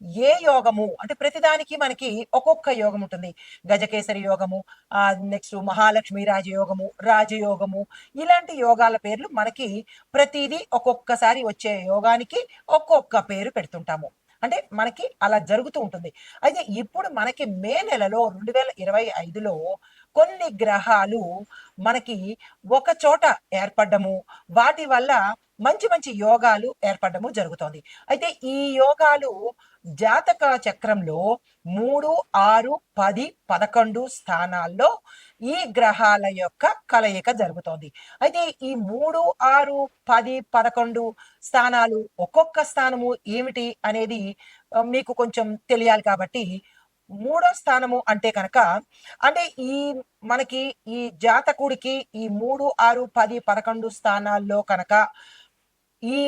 ఏ యోగము? అంటే ప్రతిదానికి మనకి ఒక్కొక్క యోగం ఉంటుంది. గజకేసరి యోగము ఆ నెక్స్ట్ మహాలక్ష్మి రాజయోగము రాజయోగము ఇలాంటి యోగాల పేర్లు మనకి ప్రతిదీ ఒక్కొక్కసారి వచ్చే యోగానికి ఒక్కొక్క పేరు పెడుతుంటాము. అంటే మనకి అలా జరుగుతూ ఉంటుంది. అయితే ఇప్పుడు మనకి మే నెలలో రెండు వేల ఇరవై ఐదులో కొన్ని గ్రహాలు మనకి ఒక చోట ఏర్పడము వాటి వల్ల మంచి మంచి యోగాలు ఏర్పడము జరుగుతోంది. అయితే ఈ యోగాలు జాతక చక్రంలో మూడు ఆరు పది పదకొండు స్థానాల్లో ఈ గ్రహాల యొక్క కలయిక జరుగుతోంది. అయితే ఈ మూడు ఆరు పది పదకొండు స్థానాలు ఒక్కొక్క స్థానము ఏమిటి అనేది మీకు కొంచెం తెలియాలి కాబట్టి మూడో స్థానము అంటే కనుక అంటే ఈ మనకి ఈ జాతకుడికి ఈ మూడు ఆరు పది పదకొండు స్థానాల్లో కనుక ఈ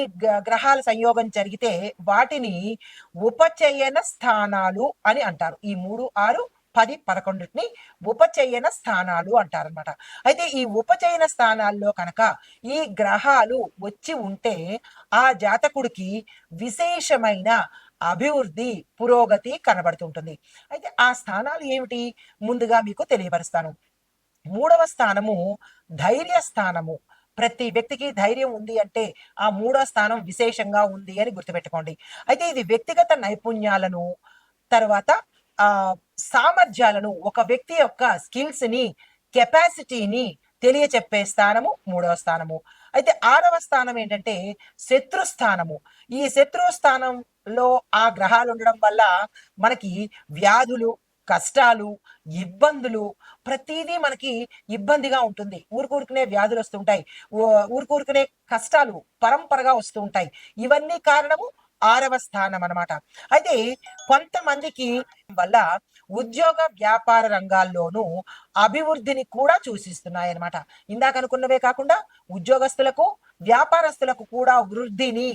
గ్రహాల సంయోగం జరిగితే వాటిని ఉపచయన స్థానాలు అని అంటారు. ఈ మూడు ఆరు పది పదకొండుని ఉపచయన స్థానాలు అంటారనమాట అయితే ఈ ఉపచయన స్థానాల్లో కనుక ఈ గ్రహాలు వచ్చి ఉంటే ఆ జాతకుడికి విశేషమైన అభివృద్ధి పురోగతి కనబడుతుంటుంది అయితే ఆ స్థానాలు ఏమిటి? ముందుగా మీకు తెలియపరుస్తాను. మూడవ స్థానము ధైర్య స్థానము. ప్రతి వ్యక్తికి ధైర్యం ఉంది అంటే ఆ మూడో స్థానం విశేషంగా ఉంది అని గుర్తుపెట్టుకోండి. అయితే ఇది వ్యక్తిగత నైపుణ్యాలను తర్వాత ఆ సామర్థ్యాలను ఒక వ్యక్తి యొక్క స్కిల్స్ని కెపాసిటీని తెలియచెప్పే స్థానము మూడవ స్థానము. అయితే ఆరవ స్థానం ఏంటంటే శత్రు స్థానము. ఈ శత్రు స్థానంలో ఆ గ్రహాలు ఉండడం వల్ల మనకి వ్యాధులు కష్టాలు ఇబ్బందులు ప్రతిదీ మనకి ఇబ్బందిగా ఉంటుంది. ఊరుకూరుకునే వ్యాధులు వస్తుంటాయి ఊరుకూరుకునే కష్టాలు పరంపరగా వస్తూ ఉంటాయి. ఇవన్నీ కారణము ఆరవ స్థానం అనమాట అయితే కొంతమందికి వల్ల ఉద్యోగ వ్యాపార రంగాల్లోనూ అభివృద్ధిని కూడా సూచిస్తున్నాయి అన్నమాట ఇందాక అనుకున్నవే కాకుండా ఉద్యోగస్తులకు వ్యాపారస్తులకు కూడా వృద్ధిని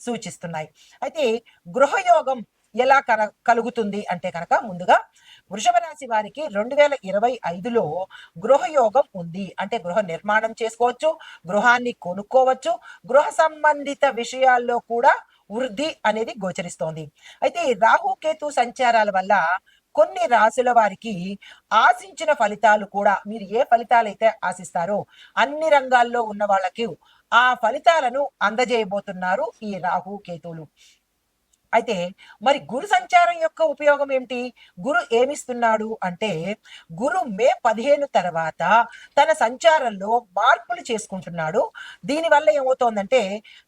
సూచిస్తున్నాయి. అయితే గృహయోగం ఎలా కన కలుగుతుంది అంటే కనుక ముందుగా వృషభ రాశి వారికి రెండు వేల ఇరవై ఐదులో గృహయోగం ఉంది. అంటే గృహ నిర్మాణం చేసుకోవచ్చు గృహాన్ని కొనుక్కోవచ్చు గృహ సంబంధిత విషయాల్లో కూడా వృద్ధి అనేది గోచరిస్తోంది. అయితే ఈ రాహు కేతు సంచారాల వల్ల కొన్ని రాశుల వారికి ఆశించిన ఫలితాలు కూడా మీరు ఏ ఫలితాలైతే ఆశిస్తారో అన్ని రంగాల్లో ఉన్న వాళ్ళకి ఆ ఫలితాలను అందజేయబోతున్నారు ఈ రాహు కేతువులు. అయితే మరి గురు సంచారం యొక్క ఉపయోగం ఏమిటి? గురు ఏమిస్తున్నాడు అంటే గురు మే పదిహేను తర్వాత తన సంచారంలో మార్పులు చేసుకుంటున్నాడు. దీనివల్ల ఏమవుతోందంటే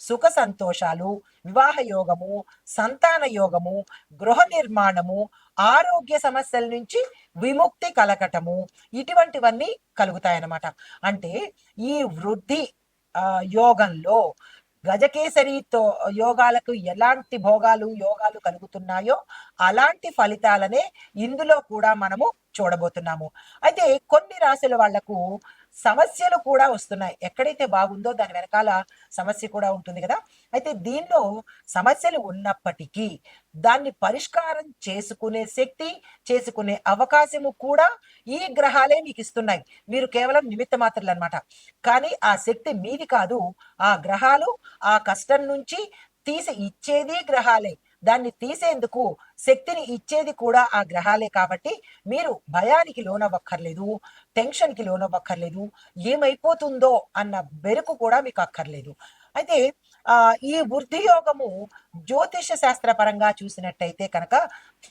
సుఖ సంతోషాలు వివాహ యోగము సంతాన యోగము గృహ నిర్మాణము ఆరోగ్య సమస్యల నుంచి విముక్తి కలగటము ఇటువంటివన్నీ కలుగుతాయన్నమాట. అంటే ఈ వృద్ధి ఆ, యోగంలో గజకేసరితో యోగాలకు ఎలాంటి భోగాలు యోగాలు కలుగుతున్నాయో అలాంటి ఫలితాలనే ఇందులో కూడా మనము చూడబోతున్నాము. అయితే కొన్ని రాశుల వాళ్ళకు సమస్యలు కూడా వస్తున్నాయి. ఎక్కడైతే బాగుందో దాని వెనకాల సమస్య కూడా ఉంటుంది కదా. అయితే దీనిలో సమస్యలు ఉన్నప్పటికీ దాన్ని పరిష్కారం చేసుకునే శక్తి చేసుకునే అవకాశము కూడా ఈ గ్రహాలే మీకు ఇస్తున్నాయి. మీరు కేవలం నిమిత్త మాత్రలు అనమాట కానీ ఆ శక్తి మీది కాదు. ఆ గ్రహాలు ఆ కష్టం నుంచి తీసి ఇచ్చేది గ్రహాలే. దాన్ని తీసేందుకు శక్తిని ఇచ్చేది కూడా ఆ గ్రహాలే కాబట్టి మీరు భయానికి లోనవ్వక్కర్లేదు టెన్షన్కి లోనవ్వక్కర్లేదు ఏమైపోతుందో అన్న బెరుకు కూడా మీకు అక్కర్లేదు. అయితే ఆ ఈ వృద్ధి యోగము జ్యోతిష శాస్త్ర పరంగా చూసినట్టయితే కనుక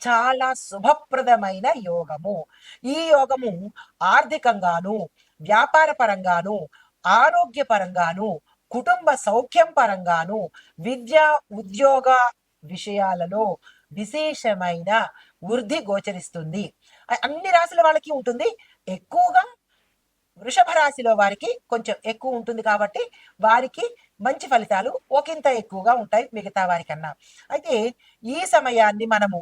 చాలా శుభప్రదమైన యోగము. ఈ యోగము ఆర్థికంగాను వ్యాపార పరంగాను ఆరోగ్య పరంగాను కుటుంబ సౌఖ్యం పరంగాను విద్య ఉద్యోగ విషయాలలో విశేషమైన వృద్ధి గోచరిస్తుంది. అన్ని రాశుల వాళ్ళకి ఉంటుంది. ఎక్కువగా వృషభ రాశిలో వారికి కొంచెం ఎక్కువ ఉంటుంది కాబట్టి వారికి మంచి ఫలితాలు ఒకంత ఎక్కువగా ఉంటాయి మిగతా వారికన్నా. అయితే ఈ సమయాన్ని మనము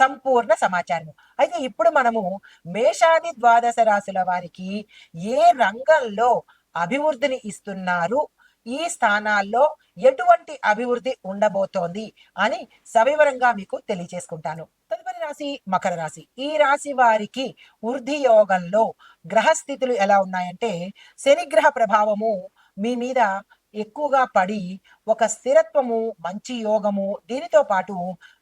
సంపూర్ణ సమాచారం అయితే ఇప్పుడు మనము మేషాది ద్వాదశ రాశుల వారికి ఏ రంగంలో అభివృద్ధిని ఇస్తున్నారు? ఈ స్థానాల్లో ఎటువంటి అభివృద్ధి ఉండబోతోంది అని సవివరంగా మీకు తెలియజేసుకుంటాను. తదుపరి రాశి మకర రాశి. ఈ రాశి వారికి వృద్ధి యోగంలో గ్రహస్థితులు ఎలా ఉన్నాయంటే శనిగ్రహ ప్రభావము మీ మీద ఎక్కువగా పడి ఒక స్థిరత్వము మంచి యోగము దీనితో పాటు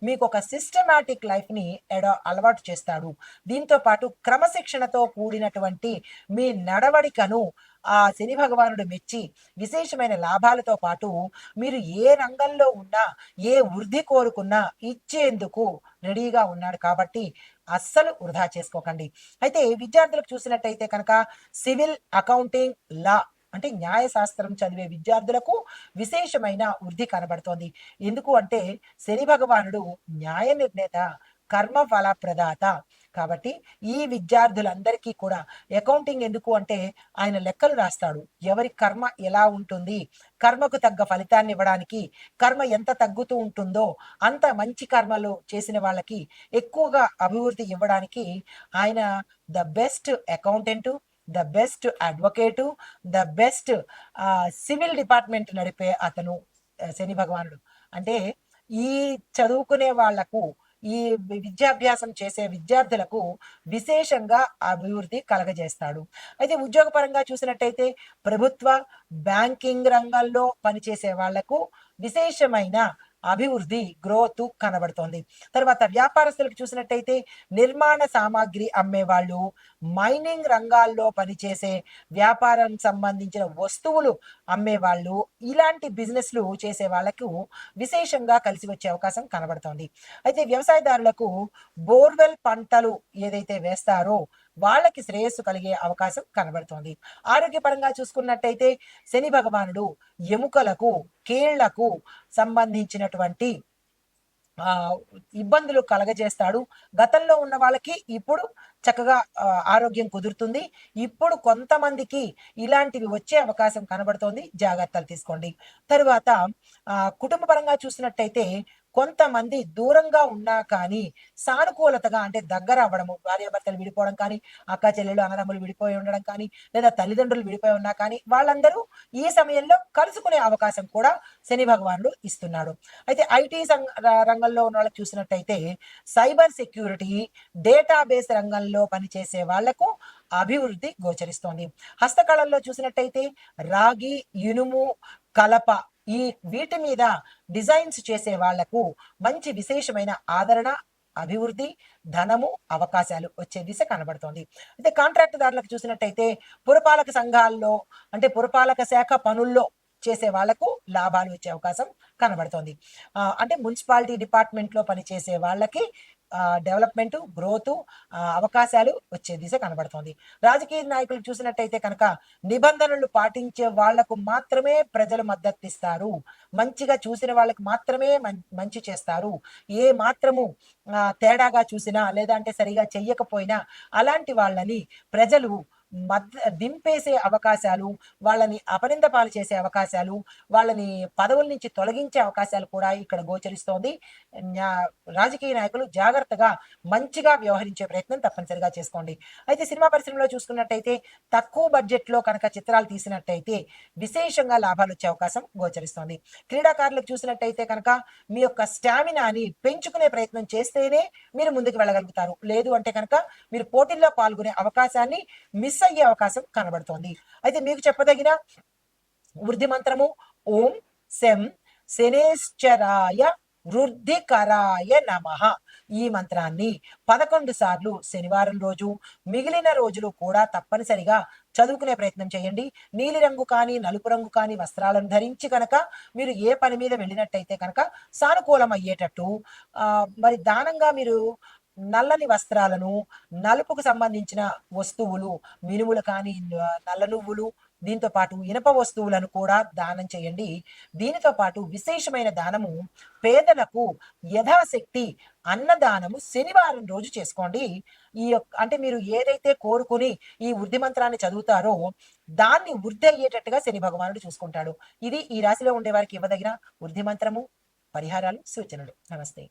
మీకు ఒక సిస్టమాటిక్ లైఫ్ని ఎడ అలవాటు చేస్తాడు. దీంతో పాటు క్రమశిక్షణతో కూడినటువంటి మీ నడవడికను ఆ శని భగవానుడు మెచ్చి విశేషమైన లాభాలతో పాటు మీరు ఏ రంగంలో ఉన్నా ఏ వృద్ధి కోరుకున్నా ఇచ్చేందుకు రెడీగా ఉన్నాడు కాబట్టి అస్సలు వృధా చేసుకోకండి. అయితే విద్యార్థులకు చూసినట్టయితే కనుక సివిల్ అకౌంటింగ్ లా అంటే న్యాయశాస్త్రం చదివే విద్యార్థులకు విశేషమైన వృద్ధి కనబడుతోంది. ఎందుకు అంటే శని భగవానుడు న్యాయ నిర్ణేత కర్మ ఫల ప్రదాత కాబట్టి ఈ విద్యార్థులందరికీ కూడా అకౌంటింగ్ ఎందుకు అంటే ఆయన లెక్కలు రాస్తాడు. ఎవరి కర్మ ఎలా ఉంటుంది కర్మకు తగ్గ ఫలితాన్ని ఇవ్వడానికి కర్మ ఎంత తగ్గుతూ ఉంటుందో అంత మంచి కర్మలు చేసిన వాళ్ళకి ఎక్కువగా అభివృద్ధి ఇవ్వడానికి ఆయన the best accountant the best advocate the best civil department నడిపే అతను శని భగవానుడు. అంటే ఈ చదువుకునే వాళ్ళకు ఈ విద్యాభ్యాసం చేసే విద్యార్థులకు విశేషంగా అభివృద్ధి కలగజేస్తాడు. అయితే ఉద్యోగపరంగా చూసినట్టయితే ప్రభుత్వ బ్యాంకింగ్ రంగాల్లో పనిచేసే వాళ్ళకు విశేషమైన అభివృద్ధి గ్రోత్ కనబడుతోంది. తర్వాత వ్యాపారస్తులకు చూసినట్టయితే నిర్మాణ సామాగ్రి అమ్మేవాళ్ళు మైనింగ్ రంగాల్లో పనిచేసే వ్యాపారం సంబంధించిన వస్తువులు అమ్మేవాళ్ళు ఇలాంటి బిజినెస్లు చేసే వాళ్ళకు విశేషంగా కలిసి వచ్చే అవకాశం కనబడుతోంది. అయితే వ్యవసాయదారులకు బోర్వెల్ పంటలు ఏదైతే వేస్తారో వాళ్ళకి శ్రేయస్సు కలిగే అవకాశం కనబడుతోంది. ఆరోగ్యపరంగా చూసుకున్నట్టయితే శని భగవానుడు ఎముకలకు కీళ్ళకు సంబంధించినటువంటి ఆ ఇబ్బందులు కలగజేస్తాడు. గతంలో ఉన్న వాళ్ళకి ఇప్పుడు చక్కగా ఆరోగ్యం కుదురుతుంది. ఇప్పుడు కొంతమందికి ఇలాంటివి వచ్చే అవకాశం కనబడుతోంది. జాగ్రత్తలు తీసుకోండి. తరువాత ఆ కుటుంబ పరంగా చూసినట్టయితే కొంతమంది దూరంగా ఉన్నా కానీ సానుకూలతగా అంటే దగ్గర అవ్వడము భార్యాభర్తలు విడిపోవడం కానీ అక్క చెల్లెలు అన్నదమ్ములు విడిపోయి ఉండడం కానీ లేదా తల్లిదండ్రులు విడిపోయి ఉన్నా కానీ వాళ్ళందరూ ఈ సమయంలో కలుసుకునే అవకాశం కూడా శని భగవానుడు ఇస్తున్నాడు. అయితే ఐటీ రంగంలో ఉన్న వాళ్ళకి చూసినట్టయితే సైబర్ సెక్యూరిటీ డేటాబేస్ రంగంలో పనిచేసే వాళ్ళకు అభివృద్ధి గోచరిస్తోంది. హస్తకళల్లో చూసినట్టయితే రాగి ఇనుము కలప ఈ వీటి మీద డిజైన్స్ చేసే వాళ్ళకు మంచి విశేషమైన ఆదరణ అభివృద్ధి ధనము అవకాశాలు వచ్చే దిశ కనబడుతోంది. అయితే కాంట్రాక్టుదారులకు చూసినట్టయితే పురపాలక సంఘాల్లో అంటే పురపాలక శాఖ పనుల్లో చేసే వాళ్ళకు లాభాలు వచ్చే అవకాశం కనబడుతోంది. అంటే మున్సిపాలిటీ డిపార్ట్మెంట్లో పనిచేసే వాళ్ళకి డెవలప్మెంట్ గ్రోత్ అవకాశాలు వచ్చే దిశ కనబడుతోంది. రాజకీయ నాయకులు చూసినట్టయితే కనుక నిబంధనలు పాటించే వాళ్ళకు మాత్రమే ప్రజలు మద్దతు ఇస్తారు మంచిగా చూసిన వాళ్ళకి మాత్రమే మం- మంచి చేస్తారు. ఏ మాత్రము తేడాగా చూసినా లేదా అంటే సరిగా చెయ్యకపోయినా అలాంటి వాళ్ళని ప్రజలు మద్ద దింపేసే అవకాశాలు వాళ్ళని అపనింద పాలు చేసే అవకాశాలు వాళ్ళని పదవుల నుంచి తొలగించే అవకాశాలు కూడా ఇక్కడ గోచరిస్తోంది. రాజకీయ నాయకులు జాగ్రత్తగా మంచిగా వ్యవహరించే ప్రయత్నం తప్పనిసరిగా చేసుకోండి. అయితే సినిమా పరిశ్రమలో చూసుకున్నట్టయితే తక్కువ బడ్జెట్లో కనుక చిత్రాలు తీసినట్టయితే విశేషంగా లాభాలు వచ్చే అవకాశం గోచరిస్తోంది. క్రీడాకారులకు చూసినట్టయితే కనుక మీ యొక్క స్టామినాని పెంచుకునే ప్రయత్నం చేస్తేనే మీరు ముందుకు వెళ్ళగలుగుతారు. లేదు అంటే కనుక మీరు పోటీల్లో పాల్గొనే అవకాశాన్ని మిస్ అయ్యే అవకాశం కనబడుతోంది. అయితే మీకు చెప్పదగిన వృద్ధి మంత్రము ఓం శం శనేశ్చరాయ వృద్ధికరాయ నమః. ఈ మంత్రాన్ని పదకొండు సార్లు శనివారం రోజు మిగిలిన రోజులు కూడా తప్పనిసరిగా చదువుకునే ప్రయత్నం చేయండి. నీలిరంగు కానీ నలుపు రంగు కానీ వస్త్రాలను ధరించి కనుక మీరు ఏ పని మీద వెళ్ళినట్టయితే కనుక సానుకూలం అయ్యేటట్టు ఆ, మరి దానంగా మీరు నల్లని వస్త్రాలను నలుపుకు సంబంధించిన వస్తువులు మినుములు కానీ నల్ల నువ్వులు దీంతో పాటు ఇనప వస్తువులను కూడా దానం చేయండి. దీనితో పాటు విశేషమైన దానము పేదలకు యథాశక్తి అన్నదానము శనివారం రోజు చేసుకోండి. ఈ యొక్క అంటే మీరు ఏదైతే కోరుకుని ఈ వృద్ధి మంత్రాన్ని చదువుతారో దాన్ని వృద్ధి అయ్యేటట్టుగా శని భగవానుడు చూసుకుంటాడు. ఇది ఈ రాశిలో ఉండే వారికి ఇవ్వదగిన వృద్ధి మంత్రము పరిహారాలు సూచనలు. నమస్తే.